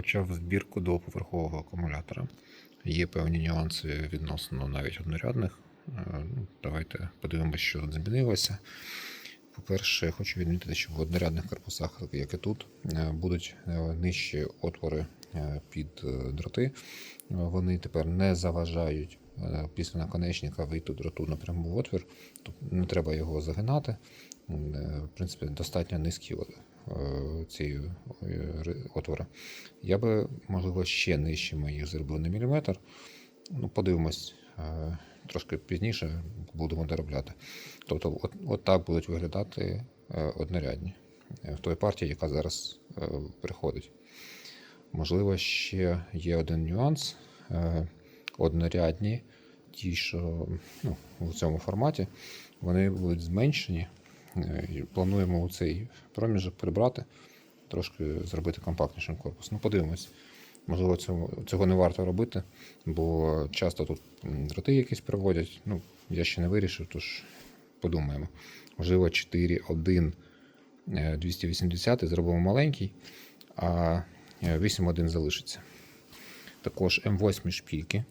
почав збірку двоповерхового акумулятора. Є певні нюанси відносно навіть однорядних. Е, ну, Давайте подивимося, що змінилося. По-перше, хочу відмітити, що в однорядних корпусах, як і тут, е, будуть е, нижчі отвори під дроти. Вони тепер не заважають після наконечника вийти дроту напряму в отвір, тобто не треба його загинати. В принципі, достатньо низькі е, ці е, отвори. Я би, можливо, ще нижчими їх зробив на міліметр. Ну, подивимось. е, Трошки пізніше будемо доробляти. Тобто, от, от так будуть виглядати однорядні в той партії, яка зараз приходить. Можливо, ще є один нюанс. Однорядні, ті, що ну, в цьому форматі, вони будуть зменшені. Е, Плануємо у цей проміжок прибрати, трошки зробити компактнішим корпус. Ну, подивимось. Можливо, цього, цього не варто робити, бо часто тут дроти якісь проводять. Ну, я ще не вирішив, тож подумаємо. Можливо, 4.1 е, 280 зробимо маленький, а е, 8.1 залишиться. Також М8 шпільки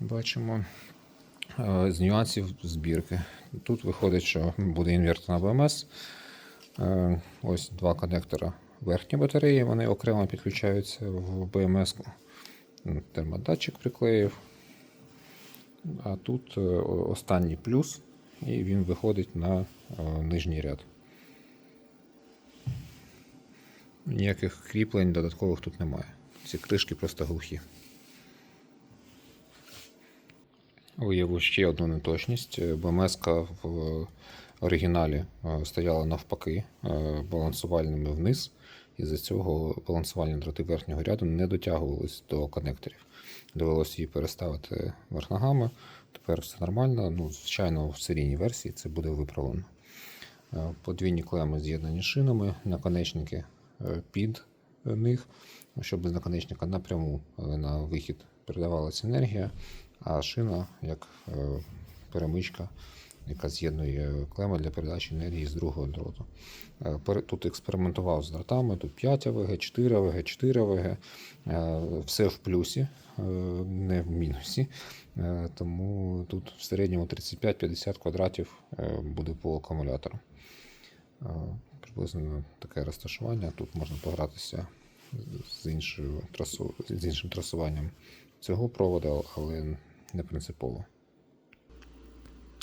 бачимо. Е, З нюансів збірки. Тут виходить, що буде інвертор на БМС. Е, Ось два конектора верхні батареї, вони окремо підключаються в БМС. Термодатчик приклеїв. А тут е, останній плюс, і він виходить на нижній ряд. Ніяких кріплень додаткових тут немає. Ці кришки просто глухі. Виявив ще одну неточність. БМС в оригіналі е, стояла навпаки е, балансувальними вниз. І з цього балансувальні дроти верхнього ряду не дотягувались до конекторів. Довелося її переставити верх ногами. Тепер все нормально. Ну, звичайно, в серійній версії це буде виправлено. Е, Подвійні клеми з'єднані шинами, наконечники е, під них, щоб з наконечника напряму е, на вихід передавалася енергія, а шина як е, перемичка, яка з'єднує клеми для передачі енергії з другого дроту. Е, Тут експериментував з дротами, тут 5 АВГ, 4 АВГ, 4 АВГ. Е, Все в плюсі, е, не в мінусі. Е, Тому тут в середньому 35-50 квадратів е, буде по акумулятору. Е, Приблизно таке розташування. Тут можна погратися з, іншою з іншим трасуванням цього проводу, але не принципово.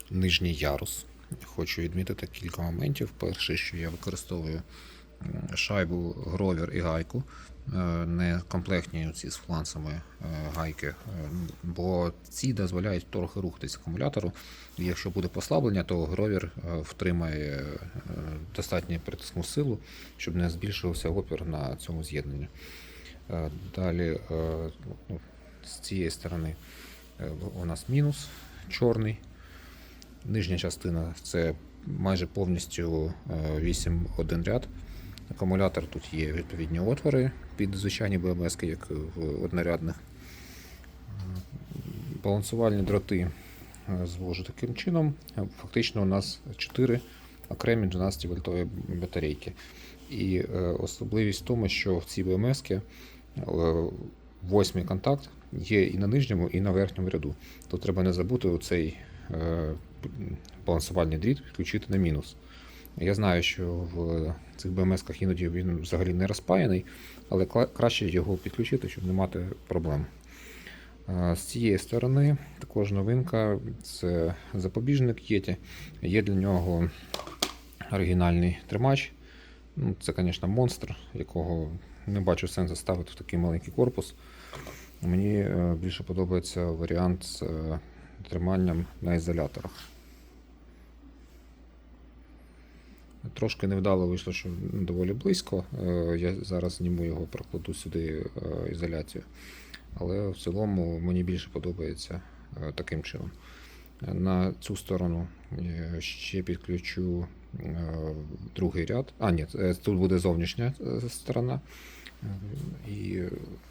Нижній ярус. Хочу відмітити кілька моментів. Перше, що я використовую шайбу, гровер і гайку, е, не комплектні ці з фланцами е, гайки, е, бо ці дозволяють трохи рухатись акумулятору. І якщо буде послаблення, то гровер е, втримає достатню притисну силу, щоб не збільшився опір на цьому з'єднанні. Далі ну, з цієї сторони у нас мінус чорний. Нижня частина це майже повністю 8-1 ряд. Акумулятор тут є відповідні отвори під звичайні БМС, як в однорядних. Балансувальні дроти е, звожу таким чином. Е, Фактично у нас 4 окремі 12 вольтові батарейки. І е, особливість в тому, що в цій БМС восьмий контакт є і на нижньому, і на верхньому ряду. Тут треба не забути оцей е, балансувальний дріт включити на мінус. Я знаю, що в цих БМС-ках іноді він взагалі не розпаяний, але краще його підключити, щоб не мати проблем. Е, З цієї сторони також новинка це запобіжник Yeti. Є для нього оригінальний тримач. Ну, Це, звісно, монстр, якого не бачу сенсу ставити в такий маленький корпус. Мені е, більше подобається варіант з е, триманням на ізоляторах. Трошки невдало вийшло, що доволі близько. Е, Я зараз зніму його, прокладу сюди ізоляцію. Але в цілому мені більше подобається таким чином. На цю сторону ще підключу е, другий ряд. А, ні, тут буде зовнішня е, сторона. Е, І,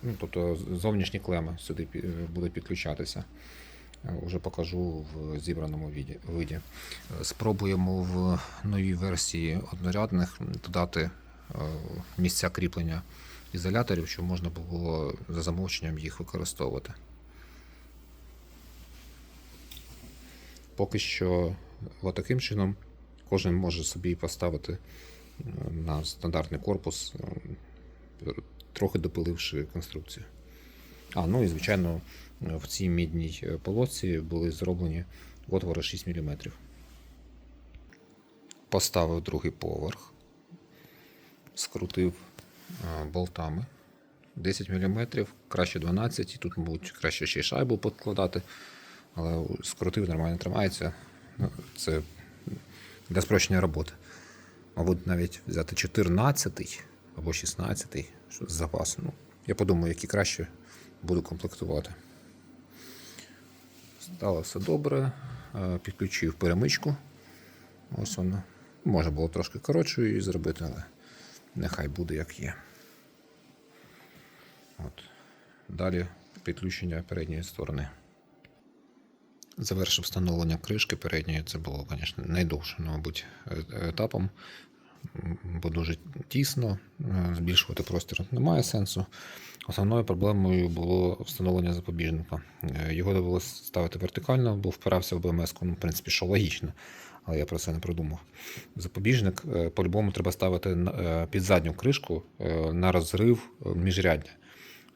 ну, тобто зовнішні клеми сюди будуть підключатися. Уже покажу в зібраному виді. Спробуємо в новій версії однорядних додати місця кріплення ізоляторів, щоб можна було за замовченням їх використовувати. Поки що, отаким чином, кожен може собі поставити е, на стандартний корпус, е, трохи допиливши конструкцію. А, ну і звичайно, в цій мідній е, полосці були зроблені отвори 6 мм. Поставив другий поверх, скрутив е, болтами 10 мм, краще 12, і тут, мабуть, краще ще й шайбу подкладати, але скрутив, нормально тримається. Ну, Це для спрощення роботи. Мабуть, навіть взяти 14 або 16 що з запасу. Ну, я подумаю, які краще буду комплектувати. Стало все добре. Е, Підключив перемичку. Ось вона. Можна було трошки коротшою її зробити, але нехай буде як є. От. Далі підключення передньої сторони. Завершив встановлення кришки передньої. Це було, звісно, найдовшим, мабуть, е- етапом, бо дуже тісно, е, збільшувати простір немає сенсу. Основною проблемою було встановлення запобіжника. Е, Його довелося ставити вертикально, бо впирався в БМС, ну, в принципі, що логічно, але я про це не продумав. Запобіжник по-любому треба ставити під задню кришку на розрив міжряддя.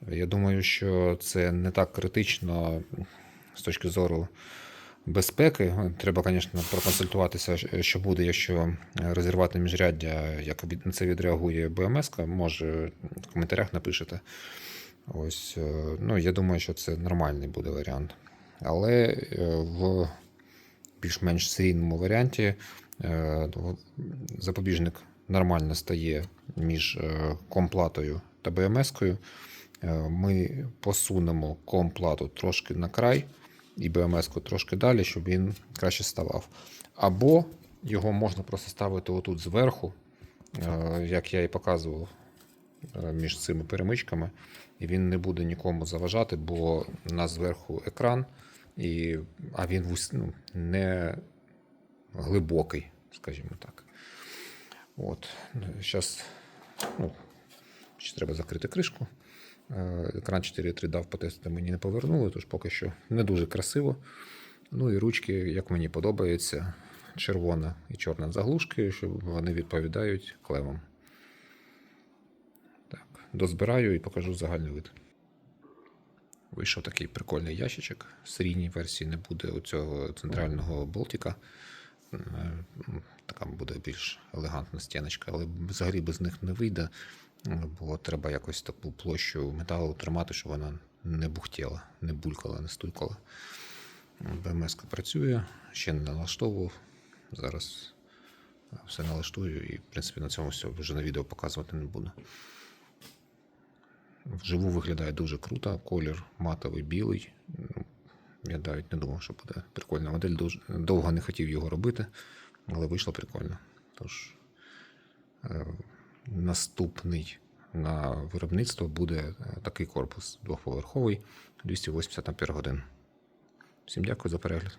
Я думаю, що це не так критично з точки зору безпеки. Треба, звісно, проконсультуватися, що буде, якщо розірвати міжряддя, як на це відреагує БМС. Може, в коментарях напишете. Ось, е, ну, я думаю, що це нормальний буде варіант. Але е, в більш-менш серійному варіанті е, запобіжник нормально стає між е, комплатою та БМС-кою. Е, Ми посунемо комплату трошки на край і БМС-ку трошки далі, щоб він краще ставав. Або його можна просто ставити отут зверху, е, як я і показував е, між цими перемичками, і він не буде нікому заважати, бо у нас зверху екран, і, а він ну, не глибокий, скажімо так. От. Зараз ну, ще треба закрити кришку. Е, Екран 4.3 дав потестити, мені не повернули, тож поки що не дуже красиво. Ну і ручки, як мені подобається, червона і чорна заглушки, що вони відповідають клемам. Так, дозбираю і покажу загальний вид. Вийшов такий прикольний ящичок. В серійній версії не буде у цього центрального болтика. Е, Така буде більш елегантна стіночка, але взагалі без них не вийде, бо треба якось таку площу металу тримати, щоб вона не бухтіла, не булькала, не стулькала. БМС працює, ще не налаштовував. Зараз все налаштую і, в принципі, на цьому все вже на відео показувати не буду. Вживу виглядає дуже круто, колір матовий білий. Ну, Я навіть не думав, що буде прикольна модель. Довго не хотів його робити, але вийшло прикольно. Тож е, наступний на виробництво буде е, такий корпус двохповерховий 280 Ах. Всім дякую за перегляд.